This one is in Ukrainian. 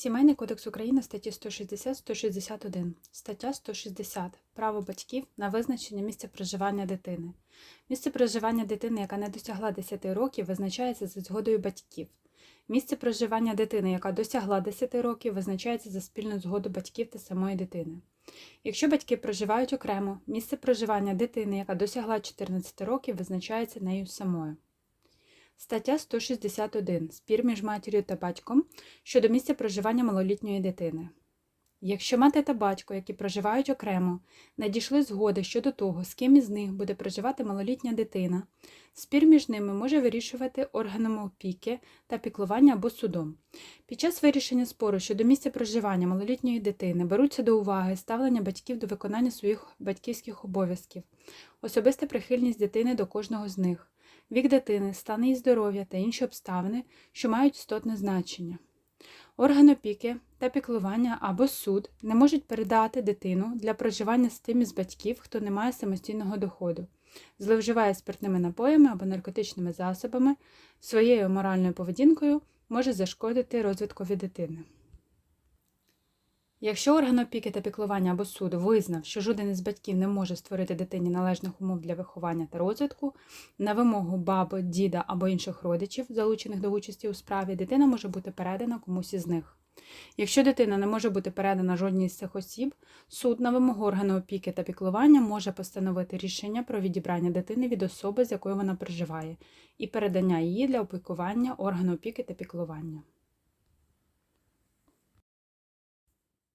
Сімейний кодекс України статті 160-161. Стаття 160. Право батьків на визначення місця проживання дитини. Місце проживання дитини, яка не досягла 10 років, визначається за згодою батьків. Місце проживання дитини, яка досягла 10 років, визначається за спільну згоду батьків та самої дитини. Якщо батьки проживають окремо, місце проживання дитини, яка досягла 14 років, визначається нею самою. Стаття 161. Спір між матір'ю та батьком щодо місця проживання малолітньої дитини. Якщо мати та батько, які проживають окремо, надійшли згоди щодо того, з ким із них буде проживати малолітня дитина, спір між ними може вирішувати органами опіки та піклування або судом. Під час вирішення спору щодо місця проживання малолітньої дитини беруться до уваги ставлення батьків до виконання своїх батьківських обов'язків, особиста прихильність дитини до кожного з них вік дитини, стан її здоров'я та інші обставини, що мають істотне значення. Орган опіки та піклування або суд не можуть передати дитину для проживання з тим із батьків, хто не має самостійного доходу, зловживає спиртними напоями або наркотичними засобами, своєю моральною поведінкою може зашкодити розвиткові дитини. Якщо орган опіки та піклування або суд визнав, що жоден із батьків не може створити дитині належних умов для виховання та розвитку, на вимогу баби, діда або інших родичів, залучених до участі у справі, дитина може бути передана комусь із них. Якщо дитина не може бути передана жодній з цих осіб, суд на вимогу органу опіки та піклування може постановити рішення про відібрання дитини від особи, з якою вона проживає, і передання її для опікування органу опіки та піклування.